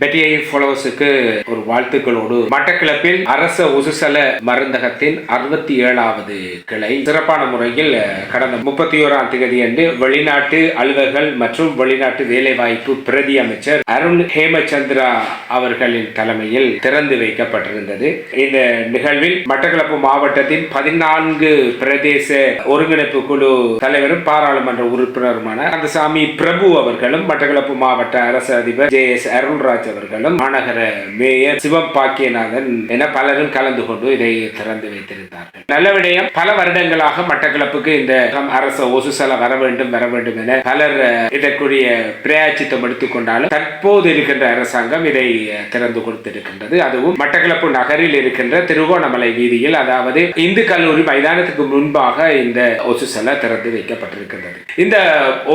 பெட்டியை ஃபாலோவர்ஸுக்கு ஒரு வாழ்த்துக்களோடு. மட்டக்கிழப்பில் அரச உசுசல மருந்தகத்தின் அறுபத்தி ஏழாவது கிளை. சிறப்பான முறையில் கடந்த முப்பத்தி ஓராம் தேதி அன்று வெளிநாட்டு அலுவல்கள் மற்றும் வெளிநாட்டு வேலைவாய்ப்பு பிரதி அமைச்சர் அருண் ஹேமச்சந்திரா அவர்களின் தலைமையில் திறந்து வைக்கப்பட்டிருந்தது. இந்த நிகழ்வில் மட்டக்களப்பு மாவட்டத்தின் பதினான்கு பிரதேச ஒருங்கிணைப்பு குழு தலைவரும் பாராளுமன்ற உறுப்பினருமான கந்தசாமி பிரபு அவர்களும் மட்டக்களப்பு மாவட்ட அரசு அதிபர் ஜே எஸ் அருண்ராஜ் அவர்களும் மாநகர மேயர் சிவம் பாக்கியநாதன் என பலரும் கலந்து கொண்டு இதை திறந்து வைத்திருந்தார்கள். நல்ல விடயம். பல வருடங்களாக மட்டக்களப்புக்கு இந்த அரச ஒசுசல வர வேண்டும் வர வேண்டும் என பலர் இதற்குரிய பிரயாச்சித்தம் எடுத்துக்கொண்டாலும் தற்போது இருக்கின்ற அரசாங்கம் இதை திறந்து கொடுத்திருக்கின்றது. அதுவும் மட்டக்களப்பு நகரில் இருக்கின்ற திருகோணமலை வீதியில் அதாவது இந்து கல்லூரி மைதானத்துக்கு முன்பாக இந்த ஒசுசல திறந்து வைக்கப்பட்டிருக்கின்றது. இந்த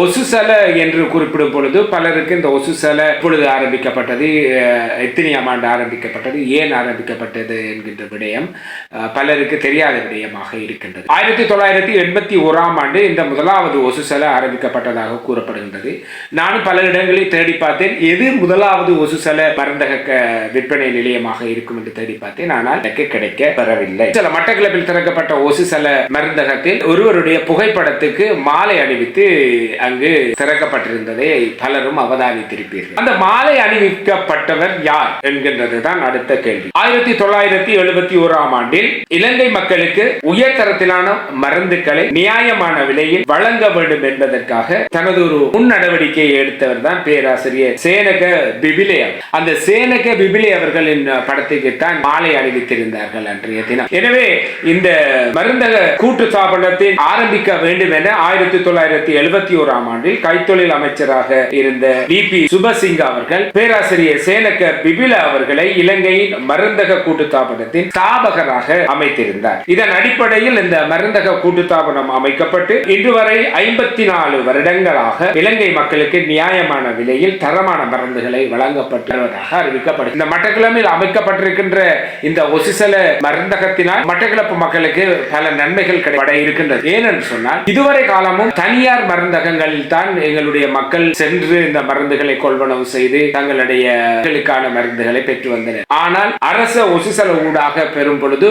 ஒசுசல என்று குறிப்பிடும் பொழுது பலருக்கு இந்த ஒசுசல இப்பொழுது ஆரம்பிக்கப்பட்டது. என்பது எத்தனையாம் ஆண்டு ஆரம்பிக்கப்பட்டது ஏன் ஆரம்பிக்கப்பட்டது என்கின்ற விடயம் பலருக்கு தெரியாத விடயமாக இருக்கின்றது. ஆயிரத்தி தொள்ளாயிரத்தி எண்பத்தி ஓராம் ஆண்டு இந்த முதலாவது ஒசுசல ஆரம்பிக்கப்பட்டதாக கூறப்படுகின்றது. நானும் பல இடங்களில் தேடி பார்த்தேன். எது முதலாவது ஒசுசல மருந்தக விற்பனை நிலையமாக இருக்கும் என்று தேடி பார்த்தேன். ஆனால் எனக்கு கிடைக்க பெறவில்லை சில மட்டக்கிழப்பில் திறக்கப்பட்ட ஒசுசல மருந்தகத்தில் ஒருவருடைய புகைப்படத்துக்கு மாலை அணிவித்து அங்கு திறக்கப்பட்டிருந்ததை பலரும் அவதானித்திருப்பீர்கள். அந்த மாலை அணிவிக்க அணிவிக்கப்பட்டவர் யார் என்கின்றதுதான் அடுத்த கேள்வி. ஆயிரத்தி தொள்ளாயிரத்தி எழுபத்தி ஓராம் ஆண்டில் இலங்கை மக்களுக்கு உயர்தரத்திலான மருந்துகளை நியாயமான விலையில் வழங்க வேண்டும் என்பதற்காக தனது ஒரு முன் நடவடிக்கையை எடுத்தவர் தான் பேராசிரியர் சேனக பிபிலே அந்த சேனக பிபிலே அவர்களின் படத்துக்கு தான் மாலை அணிவித்திருந்தார்கள் அன்றைய தினம். எனவே இந்த மருந்தக கூட்டு ஸ்தாபனத்தை ஆரம்பிக்க வேண்டும் என ஆயிரத்தி தொள்ளாயிரத்தி எழுபத்தி ஓராம் ஆண்டில் கைத்தொழில் அமைச்சராக இருந்த வி பி சுபசிங் அவர்கள் பேராசிரியர் ஆசிரிய சேலக்க பிபில அவர்களை இலங்கையின் மருந்தக கூட்டுத்தாபனத்தின் ஸ்தாபகராக அமைத்திருந்தார். இதன் அடிப்படையில் இந்த மருந்தக கூட்டுத்தாபனம் அமைக்கப்பட்டு இன்று வரை ஐம்பத்தி நாலு வருடங்களாக இலங்கை மக்களுக்கு நியாயமான விலையில் தரமான மருந்துகளை வழங்கப்பட்டு வருவதாக அறிவிக்கப்படும் இந்த மட்டக்கிழமையில் அமைக்கப்பட்டிருக்கின்ற இந்த ஒசிசல மருந்தகத்தினால் மட்டக்கிழப்பு மக்களுக்கு பல நன்மைகள் கிடைப்பட இருக்கின்றது. ஏனென்று சொன்னால் இதுவரை காலமும் தனியார் மருந்தகங்களில் தான் எங்களுடைய மக்கள் சென்று இந்த மருந்துகளை கொள்வனவு செய்து தங்களுடைய மக்களுக்கான மருந்துகளை பெற்று வந்தனர். ஆனால் அரச ஒசிசல ஊடாக பெறும் பொழுது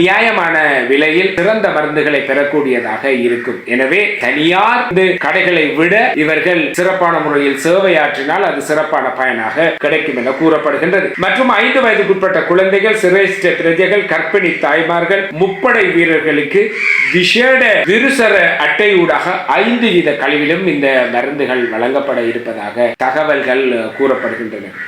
நியாயமான விலையில் சிறந்த மருந்துகளை பெறக்கூடியதாக இருக்கும். எனவே தனியார் கடைகளை விட இவர்கள் சிறப்பான முறையில் சேவையாற்றினால் அது சிறப்பான பயனாக கிடைக்கும் என கூறப்படுகின்றது. மற்றும் ஐந்து வயதுக்குட்பட்ட குழந்தைகள் சிரேஷ்ட பிரஜைகள் கர்ப்பிணி தாய்மார்கள் முப்படை வீரர்களுக்கு விசேட விருசர அட்டையூடாக ஐந்து வீத கழிவிலும் இந்த மருந்துகள் வழங்கப்பட இருப்பதாக தகவல்கள் கூறப்படுகின்றன.